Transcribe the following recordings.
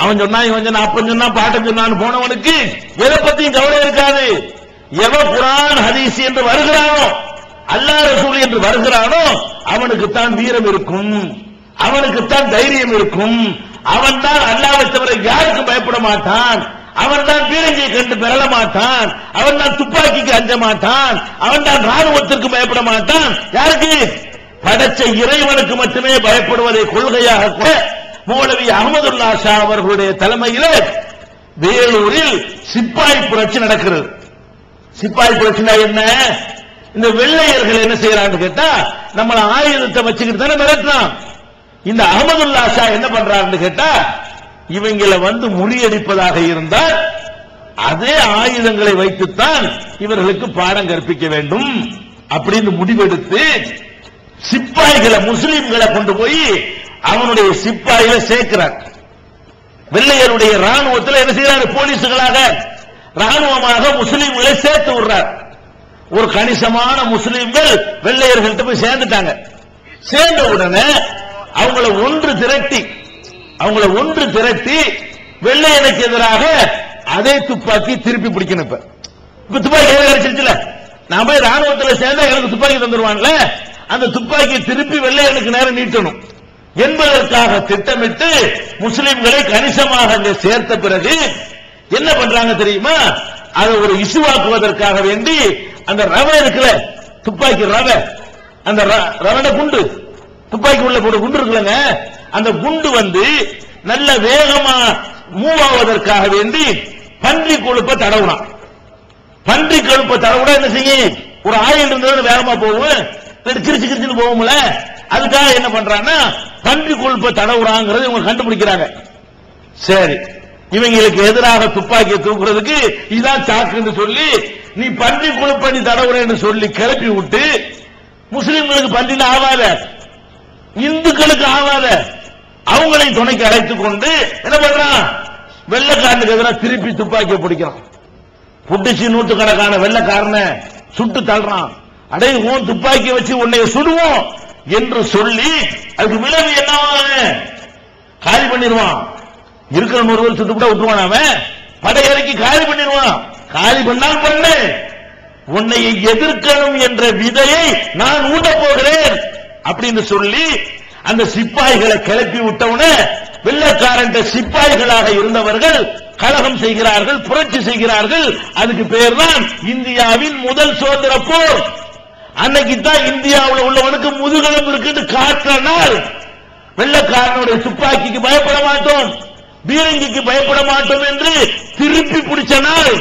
அவன் சொன்னா இவன் சொன்னா அப்பன் சொன்னா பாட்டன் சொன்னான்னு போனவனுக்கு எதை பத்தியும் கவலை இருக்காது. எவ குரான் ஹதீஸ் என்று வருகிறானோ அல்லாஹ் ரசூல் என்று வருகிறானோ அவனுக்கு தான் வீரம் இருக்கும். அவனுக்கு தான் தைரியம் இருக்கும். அவன் தான் அல்லாவை தவிர யாருக்கும் பயப்பட மாட்டான். அவன் தான் பீரங்கியை கண்டு பெறல மாட்டான். அவன் தான் துப்பாக்கிக்கு அஞ்ச மாட்டான். அவன் தான் ராணுவத்திற்கு பயப்பட மாட்டான். யாருக்கு? படைச்ச இறைவனுக்கு மட்டுமே பயப்படுவதை கொள்கையாக கூட மௌலவி அகமதுல்லா ஷா அவர்களுடைய தலைமையிலே வேலூரில் சிப்பாய் புரட்சி நடக்கிறது. சிப்பாய் புரட்சினா என்ன? இந்த வெள்ளையர்கள் என்ன செய்யறான்னு கேட்டா நம்மள ஆயுதத்தை வச்சுக்கிட்டு தானே மிரட்டுறான். இந்த அகமதுல்லா ஷா என்ன பண்றாருன்னு கேட்டா இவங்களை வந்து முறியடிப்பதாக இருந்தால் அதே ஆயுதங்களை வைத்துத்தான் இவர்களுக்கு பாடம் கற்பிக்க வேண்டும் அப்படின்னு முடிவெடுத்து சிப்பாய்களை முஸ்லிம்களை கொண்டு போய் அவனுடைய சிப்பாயில சேர்க்கிறார் வெள்ளையருடைய ராணுவத்தில் என்ன செய்யறாரு போலீஸுகளாக ராணுவமாக முஸ்லீம்களை சேர்த்து விடுறார். ஒரு கணிசமான முஸ்லீம்கள் வெள்ளையர்கள்ட்ட போய் சேர்ந்துட்டாங்க. சேர்ந்த உடனே அவங்கள ஒன்று திரட்டி அவங்கள ஒன்று திரட்டி வெள்ளையனுக்கு எதிராக அதே துப்பாக்கி திருப்பி பிடிக்கணும் இப்ப. இப்ப துப்பாக்கி கிடைச்சிருச்சுல நான் போய் ராணுவத்தில் சேர்ந்தா எனக்கு துப்பாக்கி தந்துருவான்ல? அந்த துப்பாக்கி திருப்பி வெள்ளையனுக்கு நேரம் நீட்டணும். என்பதற்காக திட்டமிட்டு முஸ்லிம்களை கணிசமாக அங்கே சேர்த்த பிறகு என்ன பண்றாங்க தெரியுமா? அதை ஒரு இசுவாக்குவதற்காக வேண்டி அந்த ரவை இருக்குல்ல துப்பாக்கி ரவை அந்த ர- குண்டு துப்பாக்கி உள்ள போட குண்டு இருக்குல்லங்க அந்த குண்டு வந்து நல்ல வேகமா மூவ் ஆவதற்காக வேண்டி பன்றி கொழுப்ப தடவுறான். பன்றி கொழுப்ப தடவுனா என்ன செய்யும்? ஒரு ஆயில் இருந்தது வேகமா போகும். கிரிச்சு கிரிச்சுன்னு போகும்ல. அதுக்காக என்ன பண்றாங்கன்னா பன்றி கொழுப்ப தடவுறாங்கிறது இவங்க கண்டுபிடிக்கிறாங்க. சரி இவங்களுக்கு எதிராக துப்பாக்கியை தூக்குறதுக்கு இதான் சாக்குன்னு சொல்லி நீ பன்றி குழுப்ப நீ தடவுறேன்னு சொல்லி கிளப்பி விட்டு முஸ்லிம்களுக்கு பன்றில ஆவாத இந்துக்களுக்கு ஆவாத அவங்களை துணைக்கு அழைத்துக் கொண்டு என்ன பண்றான்? வெள்ளக்காரனுக்கு எதிராக திருப்பி துப்பாக்கியை பிடிக்கிறான். புட்டிச்சு நூற்றுக்கணக்கான வெள்ளக்காரனை சுட்டு தள்ளுறான். அடே உன் துப்பாக்கி வச்சு உன்னை சுடுவோம். என்று சொல்லி அதுக்கு விளைவு என்ன காலி பண்ணிடுவான் இருக்கிற நூறு பேர் சுட்டு கூட விட்டுருவான் அவன். படையறைக்கு காலி பண்ணிடுவான் காலி பண்ணால் பண்ணு. உன்னை எதிர்க்கணும் என்ற விதையை நான் ஊட்டப் போகிறேன். அப்படின்னு சொல்லி அந்த சிப்பாய்களை கிளப்பி விட்டவுடனே வெள்ளக்காரன் சிப்பாய்களாக இருந்தவர்கள் கலகம் செய்கிறார்கள் புரட்சி செய்கிறார்கள். அதுக்கு பேர் தான் இந்தியாவின் முதல் சுதந்திர போர். அன்னைக்கு தான் இந்தியாவில் உள்ளவனுக்கு முதுகலம் இருக்குன்னு காட்டுற நாள் வெள்ளக்காரனுடைய துப்பாக்கிக்கு பயப்பட மாட்டோம் பீரங்கிக்கு பயப்பட மாட்டோம் என்று திருப்பி பிடிச்ச நாள்.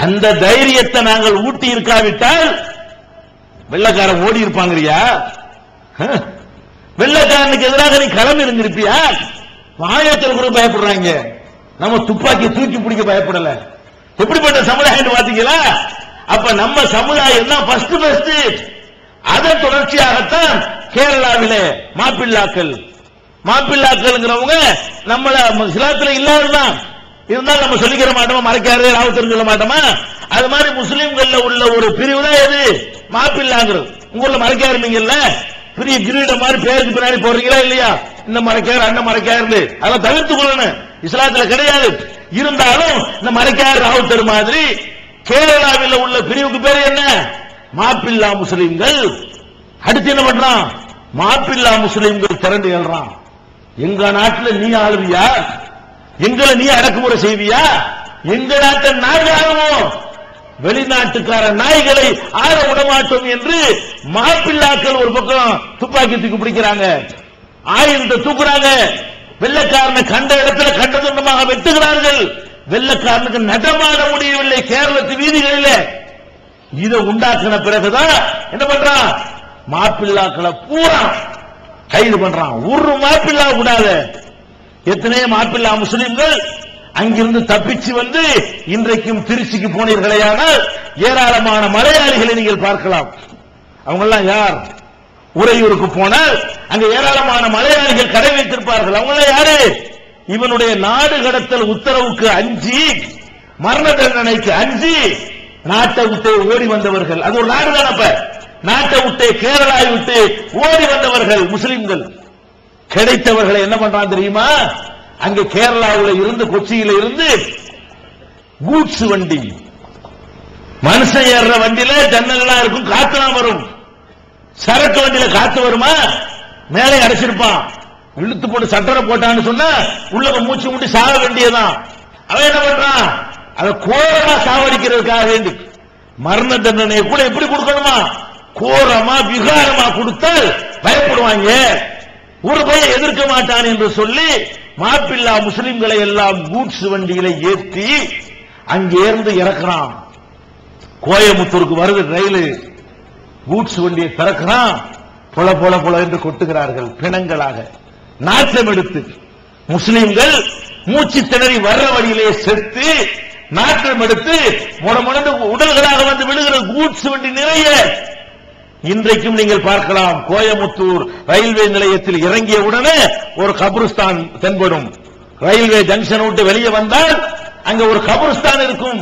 அந்த தைரியத்தை நாங்கள் ஊட்டி இருக்காவிட்டால் வெள்ளக்காரன் ஓடி இருப்பாங்கறியா? ஹ? வெள்ளக்காரனுக்கு எதிராக நீ களம் இருந்திருப்பியா வாயத்தில் கூட பயப்படுறாங்க. நம்ம துப்பாக்கி தூக்கி பிடிக்க பயப்படல. எப்படிப்பட்ட சமுதாயம் பாத்தீங்களா அப்ப நம்ம சமுதாயம் தான் ஃபர்ஸ்ட் ஃபர்ஸ்ட் அதன் தொடர்ச்சியாகத்தான் கேரளாவிலே மாப்பிள்ளாக்கள் மாப்பிள்ளாக்கள்ங்கிறவங்க நம்மள சிலாத்துல இல்லாததுதான் இருந்தாலும் நம்ம சொல்லிக்கிற மாட்டோமா? மறைக்காதே ராவத்தர் சொல்ல மாட்டோமா? அது மாதிரி முஸ்லிம்கள்ல உள்ள ஒரு பிரிவு தான் எது? மாப்பிள்ளாங்கிறது உங்கள மறைக்காருமீங்கல்ல பெரிய கிரீடம் மாதிரி பேருக்கு பின்னாடி போடுறீங்களா இல்லையா? இந்த மறைக்காரு அண்ணன் மறைக்காரு அதெல்லாம் தவிர்த்து கொள்ளணும். இஸ்லாத்துல கிடையாது. இருந்தாலும் இந்த மறைக்காரு ராவுத்தர் மாதிரி கேரளாவில் உள்ள பிரிவுக்கு பேர் என்ன? மாப்பில்லா முஸ்லிம்கள். அடுத்து என்ன பண்றான்? மாப்பில்லா முஸ்லிம்கள் திரண்டு எழுறான். எங்க நாட்டுல நீ ஆளுவியா? எங்களை நீ அடக்குமுறை செய்வியா? எங்க நாட்டை நாங்க ஆளுவோம் வெளிநாட்டுக்கார நாய்களை ஆள விடமாட்டோம் என்று மாப்பிள்ளாக்கள் ஒரு பக்கம் துப்பாக்கி தூக்கி பிடிக்கிறாங்க. ஆயுதத்தை தூக்குறாங்க. வெள்ளக்காரனை கண்ட இடத்துல கண்ட துண்டமாக வெட்டுகிறார்கள். வெள்ளக்காரனுக்கு நடமாட முடியவில்லை கேரளத்து வீதிகளில். இதை உண்டாக்கின பிறகுதான் என்ன பண்றான்? மாப்பிள்ளாக்களை பூரா கைது பண்றான். ஒரு மாப்பிள்ளா கூடாது. எத்தனையோ மாப்பிள்ளா முஸ்லிம்கள் அங்கிருந்து தப்பிச்சு வந்து இன்றைக்கும் திருச்சிக்கு போனீர்களேயானால் ஏராளமான மலையாளிகளை நீங்கள் பார்க்கலாம். அவங்கெல்லாம் யார்? உறையூருக்கு போனால் அங்க ஏராளமான மலையாளிகள் கடை வைத்திருப்பார்கள். அவங்களாம் யாரு? இவனுடைய நாடு கடத்தல் உத்தரவுக்கு அஞ்சு மரண தண்டனைக்கு அஞ்சு நாட்டை விட்டு ஓடி வந்தவர்கள். அது ஒரு நாடு அப்ப? நாட்டை விட்டு கேரளாவை விட்டு ஓடி வந்தவர்கள் முஸ்லிம்கள். கிடைத்தவர்களை என்ன பண்றான் தெரியுமா? அங்க கேரளாவில் இருந்து கொச்சியில இருந்து கூட்ஸ் வண்டி. மனுஷன் ஏறுற வண்டியில ஜன்னல்லாம் இருக்கும் காத்துலாம் வரும். சரக்கு வண்டியில காத்து வருமா? மேலே அடைச்சிருப்பான். இழுத்து போட்டு சட்டரை போட்டான்னு சொன்னா உள்ள மூச்சு முட்டி சாக வேண்டியதான் அவன் என்ன பண்றான்? அதை கோரமா சாவடிக்கிறதுக்காக வேண்டி மரண தண்டனையை கூட எப்படி கொடுக்கணுமா? கோரமா விகாரமா கொடுத்தால் பயப்படுவாங்க. ஒரு பையன் எதிர்க்க மாட்டான் என்று சொல்லி மாப்பில்லா முஸ்லிம்களை எல்லாம் கூட்ஸ் வண்டியில ஏற்றி அங்கே இருந்து இறக்குறான். கோயமுத்தூருக்கு வருது ரயில். கூட்ஸ் வண்டியை திறக்கிறான். பொல பொல பொல என்று கொட்டுகிறார்கள் பிணங்களாக. நாற்றம் எடுத்து முஸ்லிம்கள் மூச்சு திணறி வர்ற வழியிலே செத்து நாற்றம் எடுத்து முடமுடந்து உடல்களாக வந்து விழுகிற கூட்ஸ் வண்டி நிறைய. இன்றைக்கும் நீங்கள் பார்க்கலாம் கோயமுத்தூர் ரயில்வே நிலையத்தில் இறங்கிய உடனே ஒரு கபருஸ்தான் தென்படும். ரயில்வே ஜங்ஷன் விட்டு வெளியே வந்தால் அங்க ஒரு கபருஸ்தான் இருக்கும்.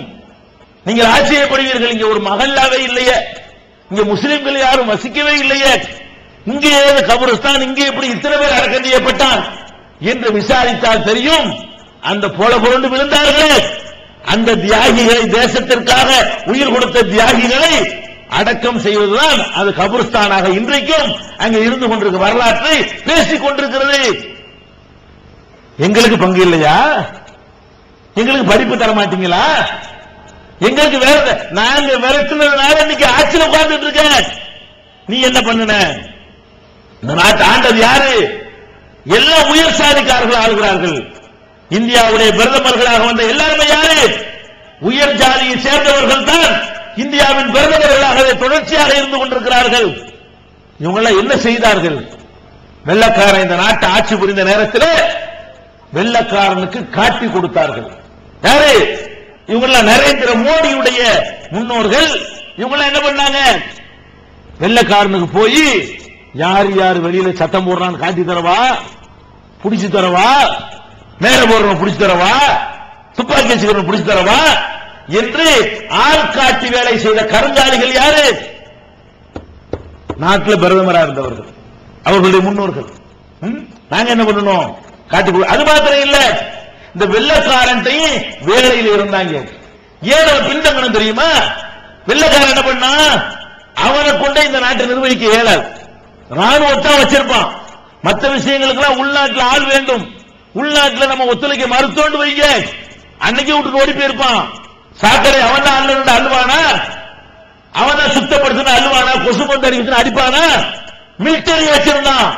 நீங்கள் ஆச்சரியப்படுவீர்கள் இங்க ஒரு மகல்லாவே இல்லையே. இங்க முஸ்லிம்கள் யாரும் வசிக்கவே இல்லையே. இங்கே ஏது கபருஸ்தான் இங்கே எப்படி இத்தனை பேர் அடக்கம் செய்யப்பட்டான் என்று விசாரித்தால் தெரியும். அந்த போல புரண்டு விழுந்தார்களே. அந்த தியாகிகளை தேசத்திற்காக உயிர் கொடுத்த தியாகிகளை அடக்கம் செய்வதுதான் அது கபருஸ்தானாக இன்றைக்கும் அங்க இருந்து கொண்டிருக்க வரலாற்றை பேசிக் கொண்டிருக்கிறது. எங்களுக்கு பங்கு இல்லையா? எங்களுக்கு படிப்பு தர மாட்டீங்களா? எங்களுக்கு வேற நாங்க விரட்டுனதுனால இன்னைக்கு ஆட்சியில் உட்கார்ந்துட்டு இருக்க நீ என்ன பண்ணுன? இந்த நாட்டை ஆண்டது யாரு? எல்லா உயர் சாதிக்காரர்கள் ஆளுகிறார்கள். இந்தியாவுடைய பிரதமர்களாக வந்த எல்லாருமே யாரு? உயர் ஜாதியை சேர்ந்தவர்கள் தான் இந்தியாவின் பிரதமர்களாகவே தொடர்ச்சியாக இருந்து கொண்டிருக்கிறார்கள். இவங்கெல்லாம் என்ன செய்தார்கள்? வெள்ளக்காரன் இந்த நாட்டை ஆட்சி புரிந்த நேரத்தில் வெள்ளக்காரனுக்கு காட்டி கொடுத்தார்கள். யாரு? இவங்கெல்லாம் நரேந்திர மோடியுடைய முன்னோர்கள். இவங்கெல்லாம் என்ன பண்ணாங்க? வெள்ளக்காரனுக்கு போய் யார் யார் வெளியில சத்தம் போடுறான்னு காட்டி தரவா? புடிச்சு தரவா? மேல போடுறவன் புடிச்சு தரவா? துப்பாக்கி வச்சுக்கிறவன் புடிச்சு தரவா? என்று ஆள்காட்டி வேலை செய்த கருங்காலிகள் யாரு? நாட்டில் பிரதமராக இருந்தவர்கள். அவர்களுடைய முன்னோர்கள். நாங்க என்ன பண்ணணும்? காட்டி அது மாத்திரம் இல்ல. இந்த வெள்ளக்காரன்ட்டையும் வேலையில் இருந்தாங்க. ஏன் பின்தங்கணும் தெரியுமா? வெள்ளக்காரன் என்ன பண்ணா அவனை கொண்டே இந்த நாட்டை நிர்வகிக்க இயலாது. ராணுவத்தான் வச்சிருப்பான். மற்ற விஷயங்களுக்கெல்லாம் உள்நாட்டில் ஆள் வேண்டும். உள்நாட்டில் நம்ம ஒத்துழைக்க மறுத்தோண்டு வைங்க. அன்னைக்கு விட்டு ஓடி போயிருப்பான். சாக்கடை அவன் தான் அள்ளு அழுவானா அவன் தான் சுத்தப்படுத்தின அழுவானா கொசு கொண்டு அடிக்கிட்டு அடிப்பானா? மிலிட்டரி வச்சிருந்தான்.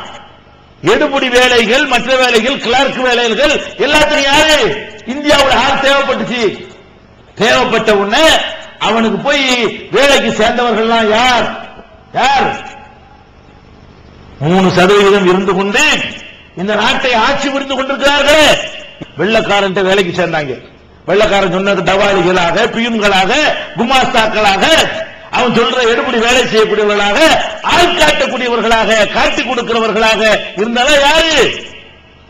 எடுபடி வேலைகள் மற்ற வேலைகள் கிளர்க் வேலைகள் எல்லாத்தையும் யாரு? இந்தியாவோட ஆள் தேவைப்பட்டுச்சு. தேவைப்பட்ட உடனே அவனுக்கு போய் வேலைக்கு சேர்ந்தவர்கள்லாம் யார்? யார்? மூணு சதவீதம் இருந்து கொண்டு இந்த நாட்டை ஆட்சி புரிந்து கொண்டிருக்கிறார்கள். வெள்ளக்காரன் வேலைக்கு சேர்ந்தாங்க. வெள்ளக்காரன் சொன்னது டவாலிகளாக பியூன்களாக குமாஸ்தாக்களாக அவன் சொல்ற எடுபடி வேலை செய்யக்கூடியவர்களாக ஆள் காட்டக்கூடியவர்களாக காட்டி கொடுக்கிறவர்களாக இருந்தாலும் யாரு?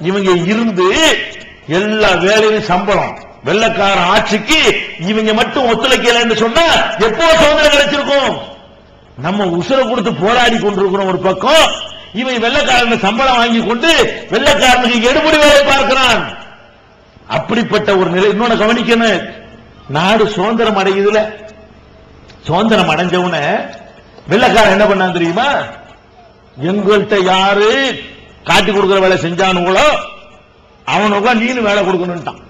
இவங்க இருந்து எல்லா வேலையும் சம்பளம். வெள்ளக்கார ஆட்சிக்கு இவங்க மட்டும் ஒத்துழைக்கலன்னு சொன்னா எப்போ சுதந்திரம் கிடைச்சிருக்கும்? நம்ம உசுர கொடுத்து போராடி கொண்டிருக்கிறோம் ஒரு பக்கம் இவன் வெள்ளக்காரன் சம்பளம் வாங்கி கொண்டு வெள்ளக்காரனுக்கு எடுபடி வேலை பார்க்கிறான். அப்படிப்பட்ட ஒரு நிலை இன்னொன்னு கவனிக்கணும். நாடு சுதந்திரம் அடையுதுல. சுதந்திரம் அடைஞ்சவன வெள்ளக்காரன் என்ன பண்ணான் தெரியுமா? எங்கள்கிட்ட யாரு காட்டி கொடுக்கிற வேலை செஞ்சானுங்களோ அவனுக்கு நீனு வேலை கொடுக்கணும்ட்டான்.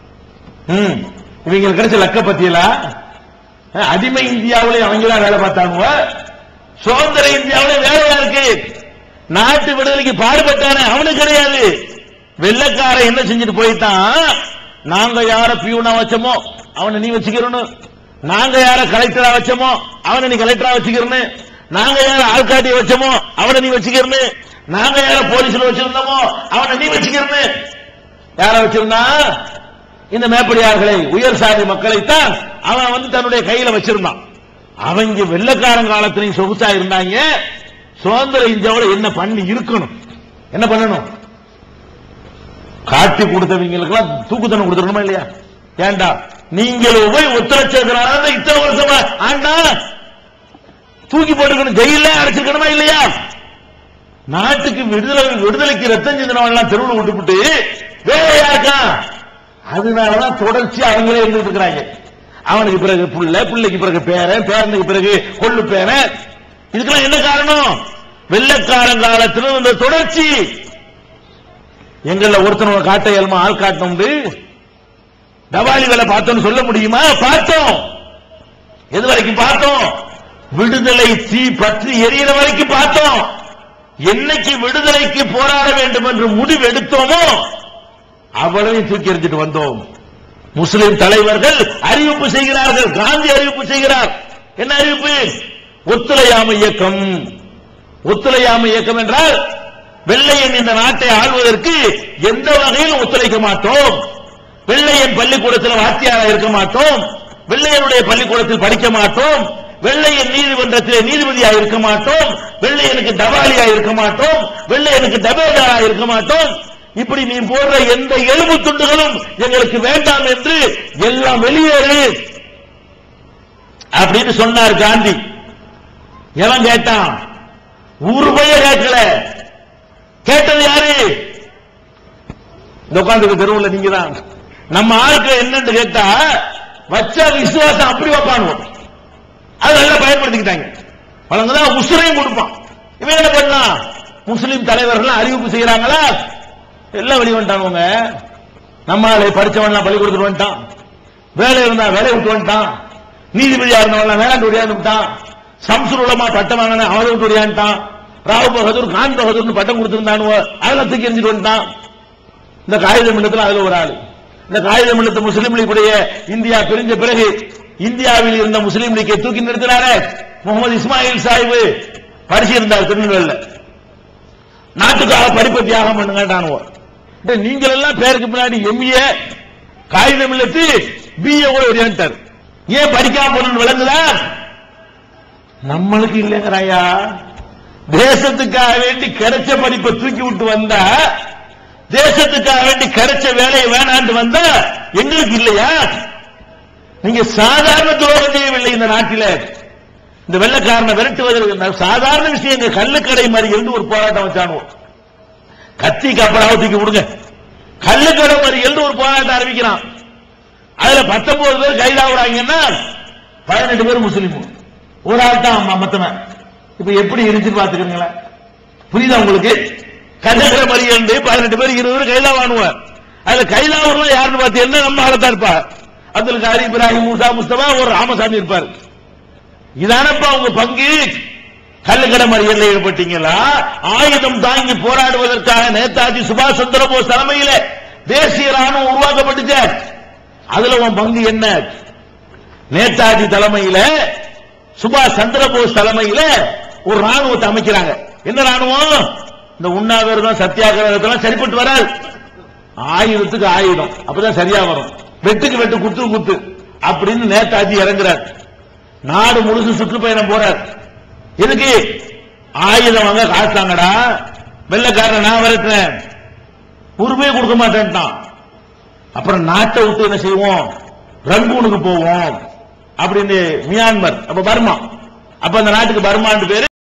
ம் இவங்களுக்கு கிடைச்ச லக்க பத்தியலா? அடிமை இந்தியாவிலே அவங்க வேலை பார்த்தாங்க சுதந்திர இந்தியாவிலே வேலையா இருக்கு? நாட்டு விடுதலைக்கு பாடுபட்டானே அவனுக்கு கிடையாது. வெள்ளக்காரன் என்ன செஞ்சுட்டு போயிட்டான்? நாங்க யார பியூனா வச்சோமோ அவனை நீ வச்சுக்கிறணும் நாங்க யார கலெக்டரா வச்சோமோ அவனை நீ கலெக்டரா வச்சுக்கிறனு. நாங்க யார ஆள்காட்டிய வச்சோமோ அவனை நீ வச்சுக்கிறனு. நாங்க யார போலீஸ்ல வச்சிருந்தோமோ அவனை நீ வச்சுக்கிறனு. யார வச்சிருந்தா? இந்த மேப்படியார்களை உயர் சாதி மக்களைத்தான் அவன் வந்து தன்னுடைய கையில வச்சிருந்தான். அவங்க வெள்ளக்காரன் காலத்திலையும் சொகுசா இருந்தாங்க. சுதந்திர இந்தியாவோட என்ன பண்ணி இருக்கணும்? என்ன பண்ணணும்? காட்டி கொடுத்தவங்களுக்கெல்லாம் தூக்குத்தனம் கொடுத்துடணுமா இல்லையா? ஏண்டா? நீங்களும் போய் ஒத்துழைச்சதுனால இத்தனை வருஷமா? ஆண்டா தூக்கி போட்டுக்கணும் ஜெயில அடைச்சிருக்கணுமா இல்லையா? நாட்டுக்கு விடுதலை விடுதலைக்கு ரத்தம் சிந்தனவன் எல்லாம் தெருவில் விட்டுவிட்டு வேலையாக்கா அதனாலதான் தொடர்ச்சி அவங்களே இருந்துட்டு இருக்கிறாங்க. அவனுக்கு பிறகு புள்ள பிள்ளைக்கு பிறகு பேரன் பேரனுக்கு பிறகு கொள்ளு பேரன். இதுக்கெல்லாம் என்ன காரணம்? வெள்ளக்காரன் காலத்திலும் இந்த தொடர்ச்சி. எங்கள ஒருத்தனோட காட்ட இயல்மா? ஆள் காட்டும் தவாலி வேலை பார்த்தோம் சொல்ல முடியுமா? பார்த்தோம். எது வரைக்கும் பார்த்தோம்? விடுதலை தீ பற்றி எரியிற வரைக்கும் பார்த்தோம். என்னைக்கு விடுதலைக்கு போராட வேண்டும் என்று முடிவு எடுத்தோமோ அவ்வளவையும் தூக்கி எறிஞ்சிட்டு வந்தோம். முஸ்லிம் தலைவர்கள் அறிவிப்பு செய்கிறார்கள். காந்தி அறிவிப்பு செய்கிறார். என்ன அறிவிப்பு? ஒத்துழையாமை இயக்கம். ஒத்துழையாமை இயக்கம் என்றால் வெள்ளையன் இந்த நாட்டை ஆள்வதற்கு எந்த வகையில் ஒத்துழைக்க மாட்டோம். வெள்ளையன் பள்ளிக்கூடத்தில் வாத்தியாராக இருக்க மாட்டோம். வெள்ளையனுடைய பள்ளிக்கூடத்தில் படிக்க மாட்டோம். வெள்ளையன் நீதிமன்றத்திலே நீதிபதியாக இருக்க மாட்டோம். வெள்ளையனுக்கு டபாலியா இருக்க மாட்டோம். வெள்ளையனுக்கு டபேதாரா இருக்க மாட்டோம். இப்படி நீ போடுற எந்த எலும்பு துண்டுகளும் எங்களுக்கு வேண்டாம் என்று எல்லாம் வெளியேறு. அப்படின்னு சொன்னார் காந்தி. எவன் கேட்டான்? ஊருபைய கேட்கல. கேட்டது யாரு? இந்த உட்காந்துக்கு தெருவில் நீங்க தான் நம்ம ஆளுக்கு என்னன்னு கேட்டா வச்ச விசுவாசம் அப்படி வைப்பானுவோம் அது நல்லா பயன்படுத்திக்கிட்டாங்க. வழங்குதான் உசுரையும் கொடுப்பான். இவன் என்ன பண்ணலாம் முஸ்லீம் தலைவர்கள் அறிவிப்பு செய்யறாங்களா? எல்லாம் வெளியே வந்துட்டாங்க நம்ம ஆளு படிச்சவன்லாம் பள்ளி கொடுத்துட்டு வந்துட்டான். வேலை இருந்தா வேலையை விட்டு வந்துட்டான். நீதிபதியா இருந்தவன் வேளாண் விட்டான் சம்சுர் உலமா பட்டம் வாங்கின அவனை விட்டு ஒடியான்ட்டான் ராவ் பகதூர் கான் பகதூர்னு பட்டம் கொடுத்திருந்தானுவ அதெல்லாம் தூக்கி எறிஞ்சிட்டு வந்துட்டான். இந்த காகித மில்லத்துல அதுல ஒரு ஆள். இந்த காகித மில்லத்து முஸ்லீம் லீக்குடைய இந்தியா பிரிஞ்ச பிறகு இந்தியாவில் இருந்த முஸ்லீம் லீக்கை தூக்கி நிறுத்தினாரே முகமது இஸ்மாயில் சாஹிப். படிச்சிருந்தார் திருநெல்வேலியில். நாட்டுக்காக படிப்பு தியாகம் பண்ணுங்கட்டானுவோ நீங்கள் எல்லாம் பேருக்கு பின்னாடி எம்ஏ காகிதம் இல்லத்து பிஏ கூட ஏன் படிக்காம போன விளங்குதா நம்மளுக்கு இல்லைங்கிறாயா? தேசத்துக்காக வேண்டி கிடைச்ச படிப்பை தூக்கி விட்டு வந்தா தேசத்துக்காக வேண்டி கிடைச்ச வேலையை வேணாண்டு வந்தா எங்களுக்கு இல்லையா? நீங்க சாதாரண துரோகம் செய்யவில்லை இந்த நாட்டில். இந்த வெள்ளக்காரனை விரட்டுவதற்கு சாதாரண விஷயங்க கள்ளுக்கடை மாதிரி இருந்து ஒரு போராட்டம் வச்சானுவோம் கத்தி கப்பலாவை தூக்கி விடுங்க. கள்ளுக்கடை மாதிரி இருந்து ஒரு போராட்டம் அறிவிக்கிறான் அதுல பத்தொன்பது பேர் கைதாகிறாங்கன்னா பதினெட்டு பேர் முஸ்லீம். ஒரு ஆள் தான் மத்தவன். இப்ப எப்படி இருந்துச்சு பாத்துக்கிறீங்களா புரியுதா உங்களுக்கு? கண்டகிற மாதிரி பதினெட்டு பேர் இருபது பேர் கைதாவானுவார் அதுல கைதாவர்லாம் யாருன்னு பாத்தீங்கன்னா நம்ம ஆளத்தான் இருப்பார் அப்துல் காரி இப்ராஹிம் மூசா முஸ்தபா ஒரு ராமசாமி இருப்பார். இதானப்பா உங்க பங்கு? கல்லுக்கடை மறியல்ல ஈடுபட்டீங்களா? ஆயுதம் தாங்கி போராடுவதற்காக நேதாஜி சுபாஷ் சந்திர போஸ் தலைமையில தேசிய ராணுவம் உருவாக்கப்பட்டுச்சு. அதுல உன் பங்கு என்ன? நேதாஜி தலைமையில சுபாஷ் சந்திரபோஸ் தலைமையில ஒரு ராணுவத்தை அமைக்கிறாங்க. என்ன ராணுவம் இந்த உண்ணாவிரதம் சத்தியாகிரகத்தெல்லாம் சரிப்பட்டு வராது. ஆயுதத்துக்கு ஆயுதம். அப்பதான் சரியா வரும். வெட்டுக்கு வெட்டு குத்து குத்து. அப்படின்னு நேதாஜி இறங்குறார். நாடு முழுசு சுற்றுப்பயணம் போறார். எதுக்கு? ஆயுதம் வாங்க காசாங்கடா வெள்ளக்காரன் நான் வரட்டேன் உரிமையை கொடுக்க மாட்டேன்ட்டான். அப்புறம் நாட்டை விட்டு என்ன செய்வோம்? ரங்கூனுக்கு போவோம். அப்படின்னு மியான்மர் அப்ப பர்மா. அப்ப அந்த நாட்டுக்கு பர்மான்னு பேரு